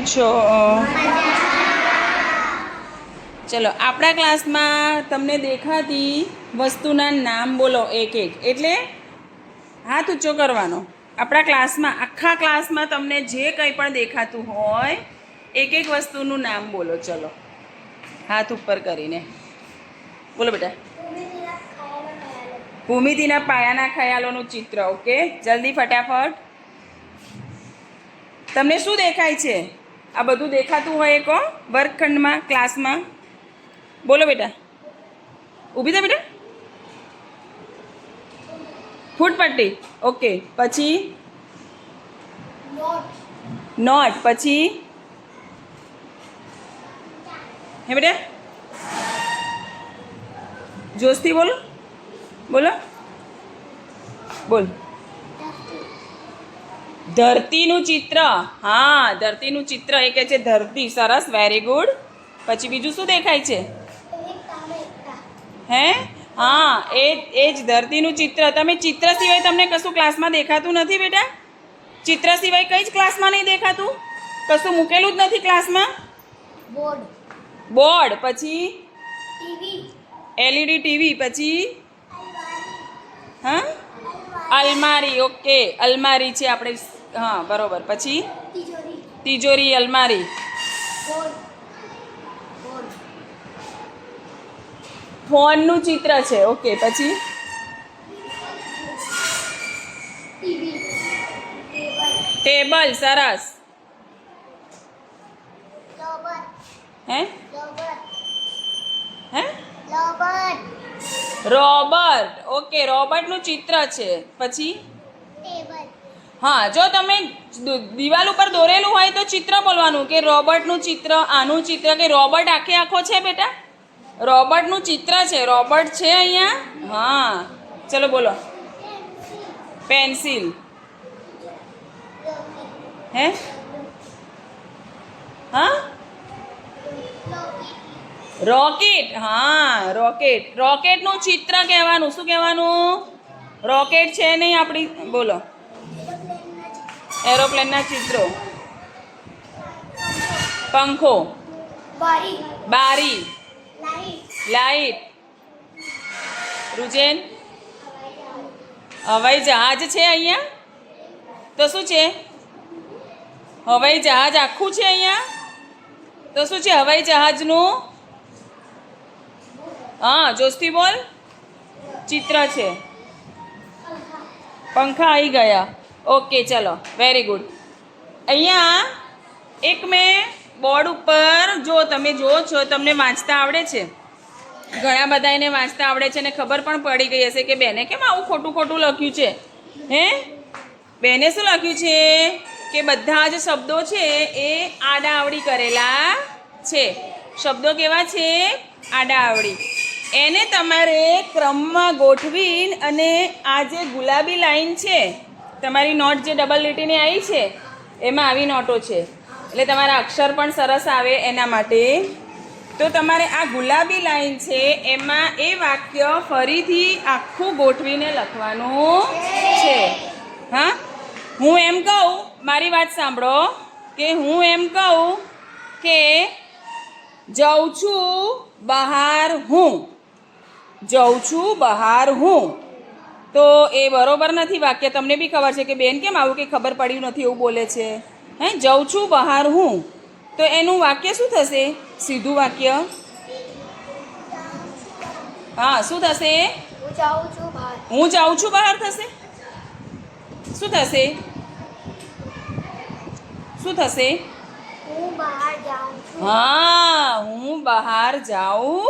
છો ચલો, આપણા ક્લાસમાં તમને દેખાતી વસ્તુના નામ બોલો એક એક. એટલે હાથ ઊંચો કરવાનો. આપણા ક્લાસમાં, આખા ક્લાસમાં તમને જે કંઈ પણ દેખાતું હોય, એક એક વસ્તુનું નામ બોલો, ચલો. હાથ ઉપર કરીને. બોલો બેટા. ભૂમિતિના પાયાના ખયાલોનું ચિત્ર, ઓકે? જલ્દી, ફટાફટ. તમને શું દેખાય છે? આ બધું દેખાતું હોય એક વર્ગખંડમાં, ક્લાસમાં. બોલો બેટા. ઊભી થા બેટા. ફૂટપટ્ટી. ઓકે. પછી? નોટ. પછી? હે બેટા. જોશથી બોલો. બોલો. બોલ. ધરતીનું ચિત્ર. હા, ધરતીનું ચિત્ર. એ કહે છે, ધરતી. સરસ વેરી ગુડ પછી બીજું શું દેખાય છે? હે? હા, એ એ જ ધરતીનું ચિત્ર. તમે ચિત્ર સિવાય તમને કશું ક્લાસમાં દેખાતું નથી બેટા? ચિત્ર સિવાય કંઈ જ ક્લાસમાં નહીં દેખાતું? કશું મૂકેલું જ નથી ક્લાસમાં? Board board. પછી? LED TV. પછી? હા? અલમારી. ઓકે, અલમારી છે આપણે હા બરોબર. પછી? તિજોરી. અલમારી. ફોનનું ચિત્ર છે. ઓકે પછી? ટેબલ. સરસ. હે? હે? રોબર્ટ. ઓકે રોબર્ટનું ચિત્ર છે. પછી? ટેબલ. હા, જો તમે દિવાલ ઉપર દોરેલું હોય તો ચિત્ર બોલવાનું કે રોબર્ટનું ચિત્ર, આનું ચિત્ર કે રોબર્ટ આખે આખો છે બેટા? રોબર્ટનું ચિત્ર છે, રોબર્ટ છે અહીંયા? હા, ચલો બોલો. પેન્સિલ. હે? હા? રોકેટ હા, રોકેટ. રોકેટનું ચિત્ર કહેવાનું, શું કહેવાનું? રોકેટ છે નહીં આપણી, બોલો. એરોપ્લેનના ચિત્રો. પંખો. બારી. લાઈટ. રુજેન. હવાઈ જહાજ છે અહીંયા? તો શું છે? હવાઈ જહાજ આખું છે અહીંયા? તો શું છે હવાઈ જહાજનું? હા જોસ્તી બોલ. ચિત્ર છે. પંખા આવી ગયા. ઓકે, ચલો. વેરી ગુડ અહીંયા એક મેં બોર્ડ ઉપર જો તમે જુઓ છો, તમને વાંચતા આવડે છે? ઘણા બધા એને વાંચતા આવડે છે અને ખબર પણ પડી ગઈ હશે કે બેને કેમ આવું ખોટું ખોટું લખ્યું છે? હે? બેને શું લખ્યું છે? કે બધા જ શબ્દો છે એ આડા આવડી કરેલા છે. શબ્દો કેવા છે? આડા આવડી એને તમારે ક્રમમાં ગોઠવી અને આ જે ગુલાબી લાઈન છે તમારી નોટ જે ડબલ લીટીની આવી છે, એમાં આવી નોટો છે. એટલે તમારા અક્ષર પણ સરસ આવે એના માટે. તો તમારે આ ગુલાબી લાઈન છે, એમાં એ વાક્ય ફરીથી આખું ગોઠવીને લખવાનું છે. હા? હું એમ કહું, મારી વાત સાંભળો, કે હું એમ કહું કે જઉં છું બહાર હું. જઉં છું બહાર હું. તો એ બરોબર નથી વાક્ય. તમને બી ખબર છે કે બેન કેમ આવું કે ખબર પડ્યું નથી એવું બોલે છે? હે જઉં છું બહાર હું. તો એનું વાક્ય શું થશે? સીધું વાક્ય? હા શું થશે? હું જાઉં છું બહાર. થશે? શું થશે? શું થશે? હા હું બહાર જાઉં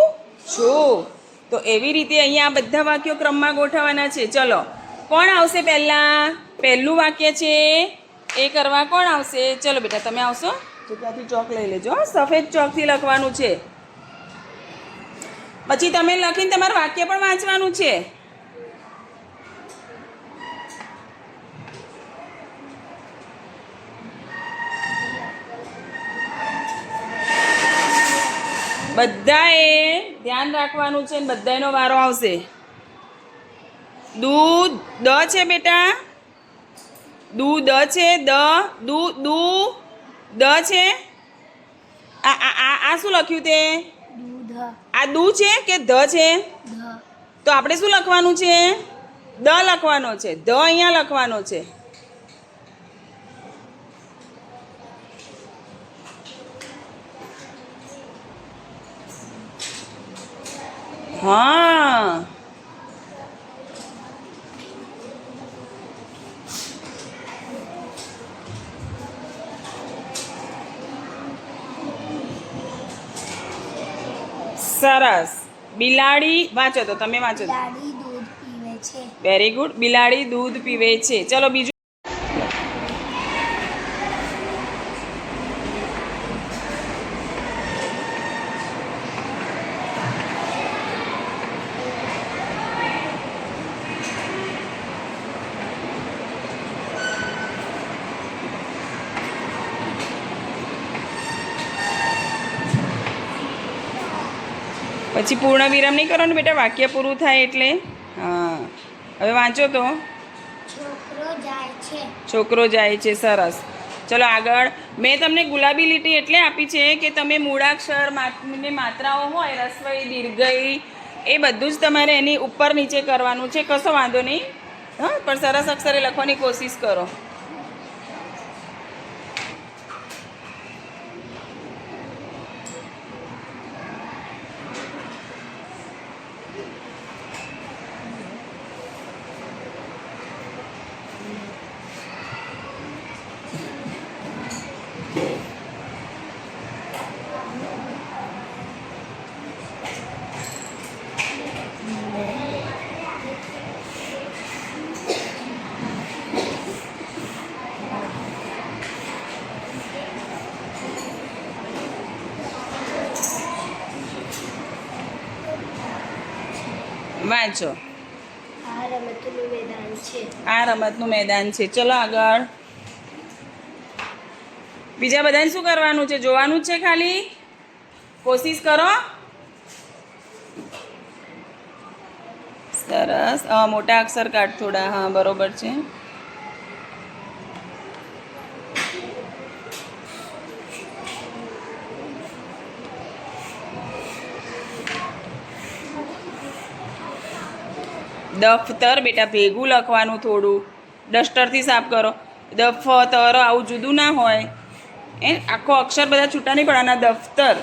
છું. તો એવી રીતે અહીંયા બધા વાક્યો ક્રમમાં ગોઠવવાના છે. ચલો, કોણ આવશે પહેલાં? પહેલું વાક્ય છે, એ કરવા કોણ આવશે? ચલો બેટા, તમે આવશો? તો ત્યાંથી ચોક લઈ લેજો. સફેદ ચોકથી લખવાનું છે. પછી તમે લખીને તમારું વાક્ય પણ વાંચવાનું છે. બધાએ ધ્યાન રાખવાનું છે ને બધાનો વારો આવશે. દૂધ દ છે બેટા. દૂધ છે, દ. દુ દુ, દ છે. આ આ આ શું લખ્યું તે? આ દુ છે કે ધ છે? તો આપણે શું લખવાનું છે? દ લખવાનો છે. ધ અહીંયા લખવાનો છે. હા. સરસ. બિલાડી વાંચો તો તમે વાંચો તો. દૂધ પીવે છે. વેરી ગુડ બિલાડી દૂધ પીવે છે. ચલો બીજું પછી પૂર્ણ વિરામ નહીં કરવાનું બેટા વાક્ય પૂરું થાય એટલે. હા. હવે વાંચો તો. છોકરો જાય છે. છોકરો જાય છે સરસ. ચલો આગળ. મેં તમને ગુલાબી લીટી એટલે આપી છે કે તમે મૂળાક્ષર ને માત્રાઓ હોય રસવઈ દીર્ઘઈ એ બધું જ તમારે એની ઉપર નીચે કરવાનું છે. કશો વાંધો નહીં. હા પણ સરસ અક્ષરે લખવાની કોશિશ કરો. વાંચો. આ રમતનું મેદાન છે. આ રમતનું મેદાન છે. ચલો આગળ. બીજા બધાને શું કરવાનું છે? જોવાનું જ છે ખાલી? કોશિશ કરો. સરસ. મોટા અક્ષર કાઢ થોડા. હા બરોબર છે. દફતર બેટા, ભેગું લખવાનું થોડું. ડસ્ટરથી સાફ કરો. દફતર આવું જુદું ના હોય. એ આખો અક્ષર બધા છૂટા નહીં પડવાના દફતર.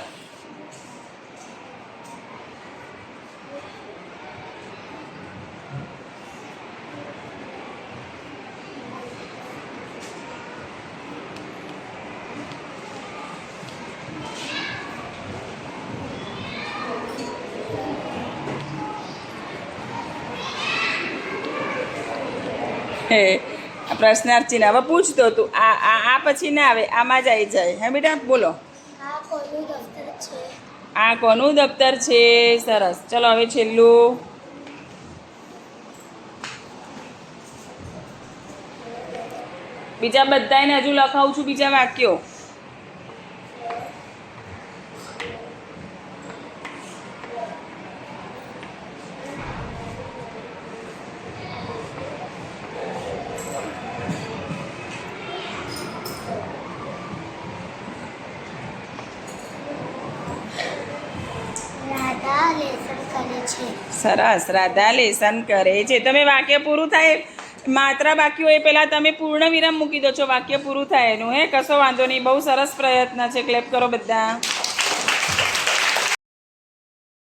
પ્રશ્નાર્થ હવે પૂછતો તું આ આ આ પછી ના આવે આમાં જ આવી જાય. હે બેટા બોલો. આ કોનું દફતર છે? આ કોનું દફતર છે? સરસ. ચલો હવે છેલ્લું. બીજા બધાને હજુ લખાવું છું બીજા વાક્યો. સરસ, રાધા લેસન કરે છે. તમે વાક્ય પૂરું થાય, માત્રા બાકી હોય પહેલાં તમે પૂર્ણ વિરામ મૂકી દો છો. વાક્ય પૂરું થાય એનું, હે? કશો વાંધો નહીં. બહુ સરસ પ્રયત્ન છે. ક્લેપ કરો બધા.